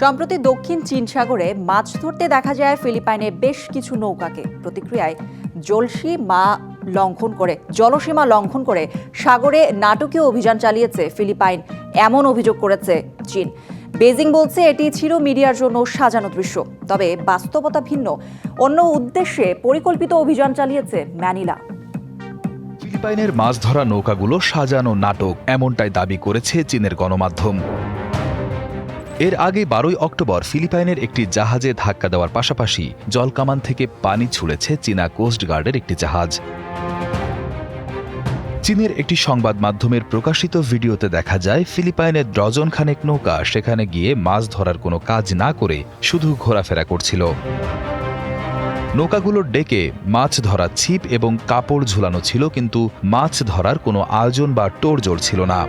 সম্প্রতি দক্ষিণ চীন সাগরে মাছ ধরতে দেখা যায় ফিলিপাইনের বেশ কিছু নৌকাকে। প্রতিক্রিয়ায় জলসী মা লঙ্ঘন করে জলসীমা লঙ্ঘন করে সাগরে নাটকীয় অভিযান চালিয়েছে ফিলিপাইন, এমন অভিযোগ করেছে চীন। বেজিং বলছে এটি ছিল মিডিয়ার জন্য সাজানো দৃশ্য, তবে বাস্তবতা ভিন্ন। অন্য উদ্দেশ্যে পরিকল্পিত অভিযান চালিয়েছে ম্যানিলা। ফিলিপাইনের মাছ ধরা নৌকাগুলো সাজানো নাটক, এমনটাই দাবি করেছে চীনের গণমাধ্যম। এর আগে বারোই অক্টোবর ফিলিপাইনের একটি জাহাজে ধাক্কা দেওয়ার পাশাপাশি জলকামান থেকে পানি ছুঁড়েছে চীনা কোস্ট গার্ডের একটি জাহাজ। চীনের একটি সংবাদ মাধ্যমের প্রকাশিত ভিডিওতে দেখা যায়, ফিলিপাইনের ডজন খানেক নৌকা সেখানে গিয়ে মাছ ধরার কোনো কাজ না করে শুধু ঘোরাফেরা করছিল। নৌকাগুলোর ডেকে মাছ ধরা ছিপ এবং কাপড় ঝুলানো ছিল, কিন্তু মাছ ধরার কোনো আয়োজন বা তোড়জোড় ছিল না।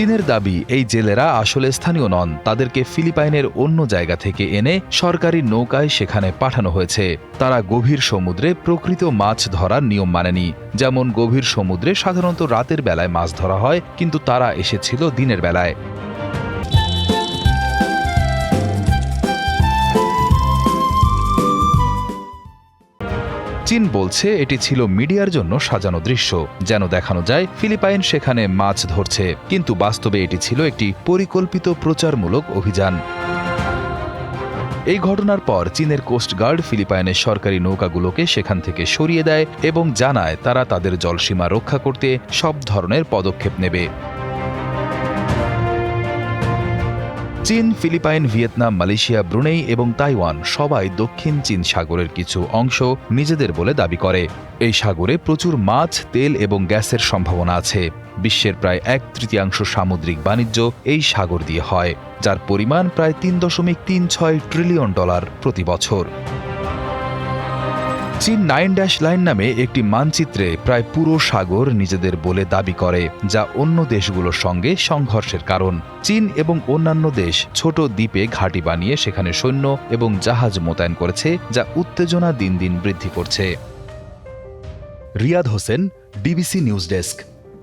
চীনের দাবি, এই জেলেরা আসলে স্থানীয় নন। তাদেরকে ফিলিপাইনের অন্য জায়গা থেকে এনে সরকারি নৌকায় সেখানে পাঠানো হয়েছে। তারা গভীর সমুদ্রে প্রকৃত মাছ ধরার নিয়ম মানেনি। যেমন গভীর সমুদ্রে সাধারণত রাতের বেলায় মাছ ধরা হয়, কিন্তু তারা এসেছিল দিনের বেলায়। চীন বলছে এটি ছিল মিডিয়ার জন্য সাজানো দৃশ্য। যেন দেখানো যায়, ফিলিপাইন সেখানে মাছ ধরছে। কিন্তু বাস্তবে এটি ছিল একটি পরিকল্পিত প্রচারমূলক অভিযান। এই ঘটনার পর চীনের কোস্টগার্ড ফিলিপাইনের সরকারি নৌকাগুলোকে সেখান থেকে সরিয়ে দেয় এবং জানায় তারা তাদের জলসীমা রক্ষা করতে সব ধরনের পদক্ষেপ নেবে। চীন, ফিলিপাইন, ভিয়েতনাম, মালয়েশিয়া, ব্রুনেই এবং তাইওয়ান সবাই দক্ষিণ চীন সাগরের কিছু অংশ নিজেদের বলে দাবি করে। এই সাগরে প্রচুর মাছ, তেল এবং গ্যাসের সম্ভাবনা আছে। বিশ্বের প্রায় এক তৃতীয়াংশ সামুদ্রিক বাণিজ্য এই সাগর দিয়ে হয়, যার পরিমাণ প্রায় তিন দশমিক তিন ছয় ট্রিলিয়ন ডলার প্রতি বছর। চীন নাইন ড্যাশ লাইন নামে একটি মানচিত্রে প্রায় পুরো সাগর নিজেদের বলে দাবি করে, যা অন্য দেশগুলোর সঙ্গে সংঘর্ষের কারণ। চীন এবং অন্যান্য দেশ ছোট দ্বীপে ঘাঁটি বানিয়ে সেখানে সৈন্য এবং জাহাজ মোতায়েন করেছে, যা উত্তেজনা দিন দিন বৃদ্ধি করছে। Riyad Hossain DBC news desk.